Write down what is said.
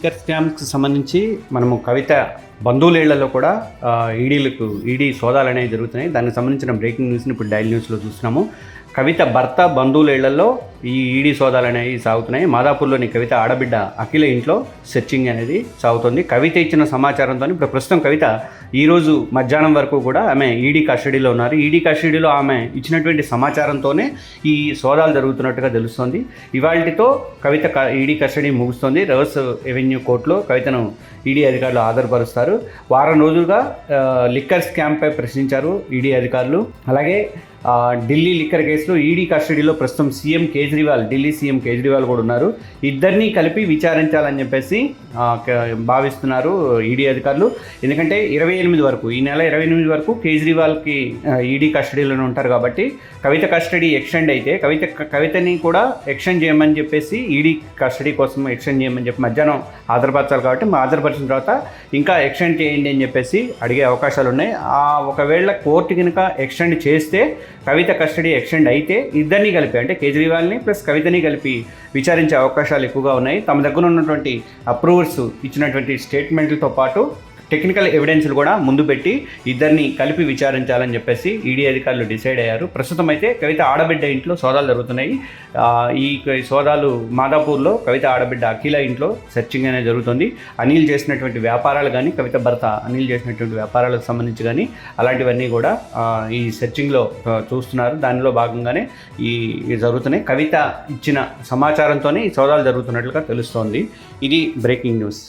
Sticker స్కామ్కి సంబంధించి మనము కవిత బంధువులేళ్ళలో కూడా ఈడీలకు ఈడీ సోదాలు అనేవి జరుగుతున్నాయి. దానికి సంబంధించిన బ్రేకింగ్ న్యూస్ని ఇప్పుడు డైలీ న్యూస్లో చూస్తున్నాము. కవిత భర్త బంధువులేళ్ళలో ఈ ఈడీ సోదాలు అనేవి సాగుతున్నాయి. మాదాపూర్లోని కవిత ఆడబిడ్డ అఖిల ఇంట్లో సెర్చింగ్ అనేది సాగుతుంది. కవిత ఇచ్చిన సమాచారంతో ఇప్పుడు ప్రస్తుతం కవిత ఈరోజు మధ్యాహ్నం వరకు కూడా ఆమె ఈడీ కస్టడీలో ఉన్నారు. ఈడీ కస్టడీలో ఆమె ఇచ్చినటువంటి సమాచారంతోనే ఈ సోదాలు జరుగుతున్నట్టుగా తెలుస్తోంది. ఇవాళతో కవిత క- ఈడీ కస్టడీ ముగుస్తుంది. రివర్స్ రెవెన్యూ కోర్టులో కవితను ఈడీ అధికారులు ఆధారపరుస్తారు. వారం రోజులుగా ఆ, లిక్కర్ స్కామ్పై ప్రశ్నించారు ఈడీ అధికారులు. అలాగే ఢిల్లీ లిక్కర్ కేసులో ఈడీ కస్టడీలో ప్రస్తుతం సీఎం కేజ్రీవాల్ ఢిల్లీ సీఎం కేజ్రీవాల్ కూడా ఉన్నారు. ఇద్దరిని కలిపి విచారించాలని చెప్పేసి భావిస్తున్నారు ఈడీ అధికారులు. ఎందుకంటే ఇరవై ఎనిమిది వరకు ఈ నెల ఇరవై ఎనిమిది వరకు కేజ్రీవాల్కి ఈడీ కస్టడీలోనే ఉంటారు కాబట్టి కవిత కస్టడీ ఎక్స్టెండ్ అయితే కవిత కవితని కూడా ఎక్స్టెండ్ చేయమని చెప్పేసి ఈడీ కస్టడీ కోసం ఎక్స్టెండ్ చేయమని చెప్పి మధ్యాహ్నం హాజరుపరచాలి కాబట్టి హాజరుపరిచిన తర్వాత ఇంకా ఎక్స్టెండ్ చేయండి అని చెప్పేసి అడిగే అవకాశాలు ఉన్నాయి ఆ ఒకవేళ కోర్టు కనుక ఎక్స్టెండ్ చేస్తే కవిత కస్టడీ ఎక్స్టెండ్ అయితే ఇద్దరిని కలిపి అంటే కేజ్రీవాల్ని ప్లస్ కవితని కలిపి విచారించే అవకాశాలు ఎక్కువగా ఉన్నాయి. తమ దగ్గర ఉన్నటువంటి అప్రూవర్స్ ఇచ్చినటువంటి స్టేట్మెంట్లతో పాటు టెక్నికల్ ఎవిడెన్స్లు కూడా ముందు పెట్టి ఇద్దరిని కలిపి విచారించాలని చెప్పేసి ఈడీ అధికారులు డిసైడ్ అయ్యారు. ప్రస్తుతం అయితే కవిత ఆడబిడ్డ ఇంట్లో సోదాలు జరుగుతున్నాయి. ఈ సోదాలు మాదాపూర్లో కవిత ఆడబిడ్డ అఖిల ఇంట్లో సెర్చింగ్ అనేది జరుగుతుంది. అనిల్ చేసినటువంటి వ్యాపారాలు కానీ కవిత భర్త అనిల్ చేసినటువంటి వ్యాపారాలకు సంబంధించి కానీ అలాంటివన్నీ కూడా ఈ సెర్చింగ్లో చూస్తున్నారు. దానిలో భాగంగానే ఈ జరుగుతున్నాయి. కవిత ఇచ్చిన సమాచారంతోనే ఈ సోదాలు జరుగుతున్నట్లుగా తెలుస్తోంది. ఇది బ్రేకింగ్ న్యూస్.